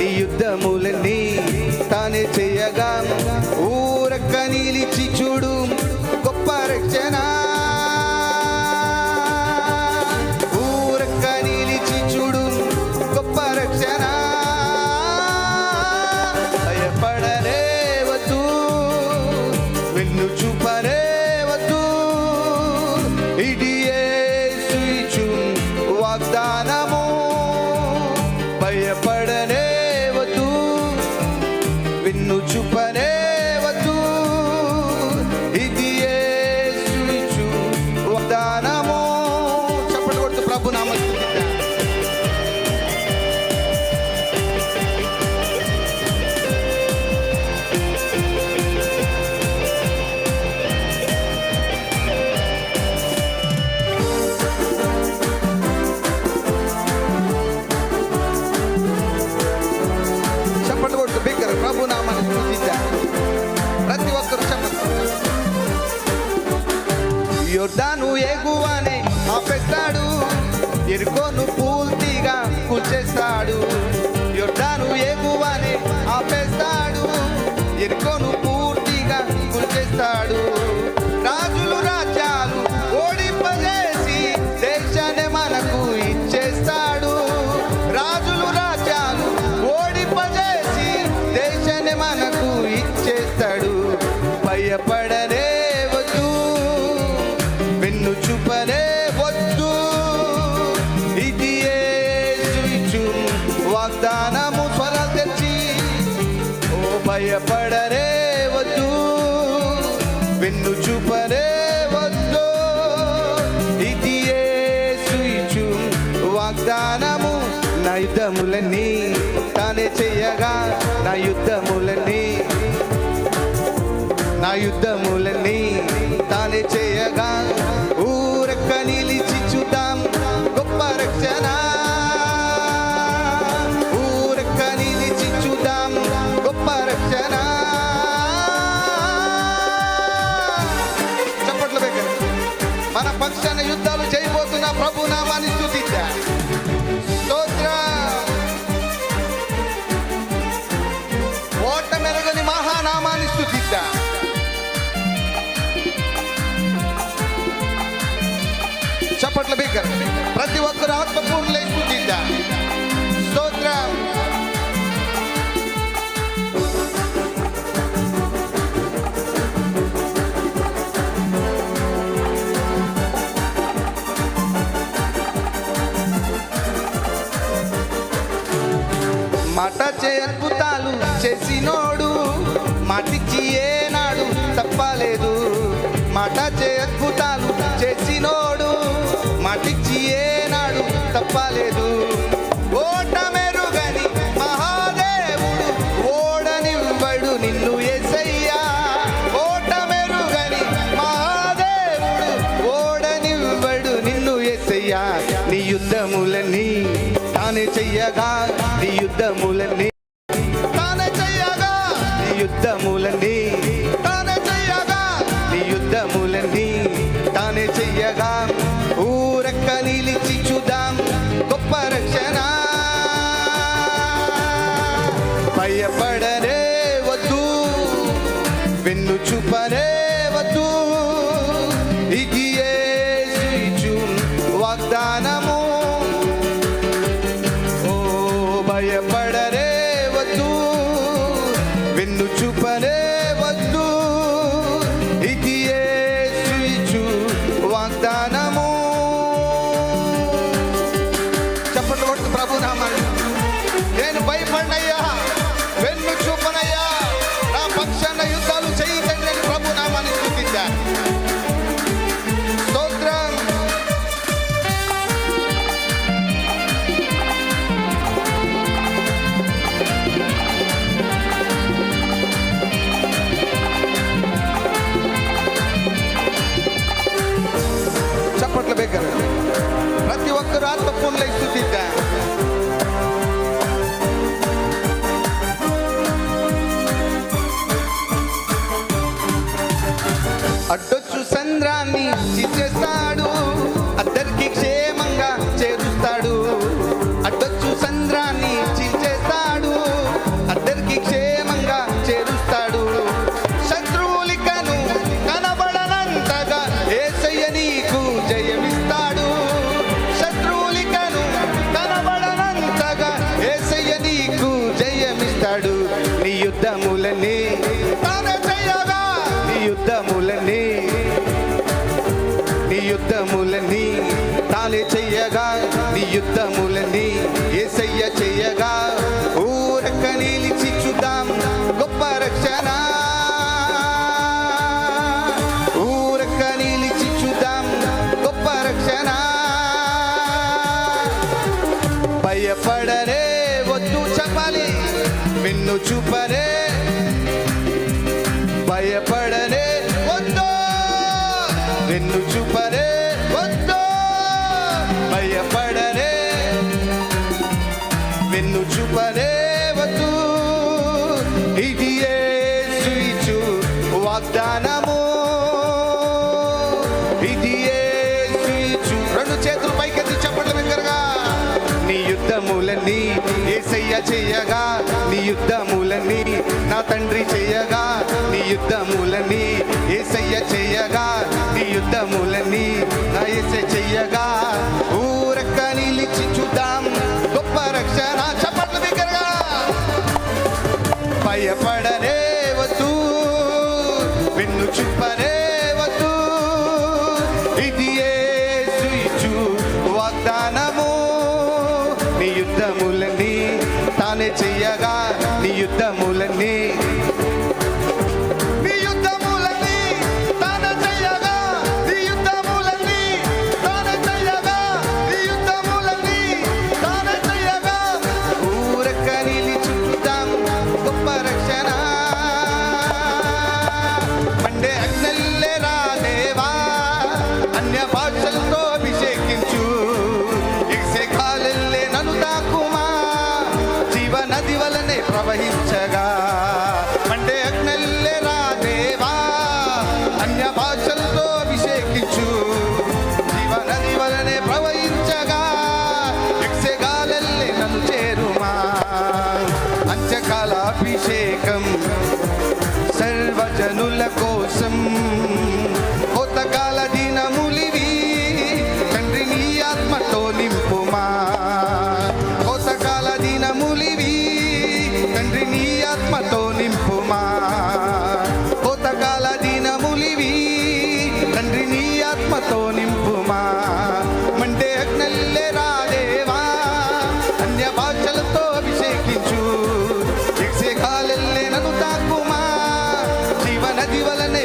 నీ యుద్ధములన్నీ తానే చేయగా ఊరక్క నిలిచి చూడు గొప్ప రక్షణ. ఊరక్క నిలిచి చూడు గొప్ప రక్షణ. భయపడనే వెన్ను చూ ఇది యేసు ఎరికోను పూర్తిగా కూల్చేస్తాడు. యొడ్డాను ఎగువని ఆపేస్తాడు. ఎరికోను పూర్తిగా కూల్చేస్తాడు. భయపడనే వద్దు వెన్ను చూపనే వద్దు. ఇది యేసు వాగ్దానము నా యుద్ధములన్నీ తానే చెయ్యగా నా యుద్ధములన్నీ నా యుద్ధములన్నీ తానే చేయగా. ఊరక్క నిలిచి మన పక్షాన యుద్ధాలు చేయబోతున్న ప్రభు నామాన్ని స్థుతించా స్తోత్ర. ఓట మెరగని మహానామాన్ని స్థుతిద్దా. చప్పట్ల బిగ్గర ప్రతి ఒక్కరు ఆత్మపూర్ణలై స్థుతిద్దా. మాట చే అద్భుతాలు చేసినోడు మాటిచ్చి ఏనాడు తప్పలేదు. మాట చే అద్భుతాలు చేసినోడు మాటిచ్చి ఏనాడు తప్పలేదు. యుద్ధములని. తానే నీ యుద్ధములని. నీ యుద్ధములని తానే చెయ్యగా నీ యుద్ధములని ఏసయ్య చెయ్యగా ఊరక్క నిలిచి చూద్దాం గొప్ప రక్షణ. ఊరక్క నిలిచి చూద్దాం గొప్ప రక్షణ. భయపడరే వద్దు చెప్పాలి. విన్ను చూప నిన్ను చూపలేవద్దు ఇది ఏచు వాగ్దానము. ఇది ఏచు రెండు చేతులు పైకెత్తి చెప్పడం దగ్గరగా నీ యుద్ధములన్నీ ఏసయ్య చెయ్యగా నీ యుద్ధములన్నీ నా తండ్రి చెయ్యగా నీ యుద్ధములన్నీ ఏసయ్య చెయ్యగా నీ యుద్ధములన్నీ నా ఏసే చెయ్యగా జలజీవలనే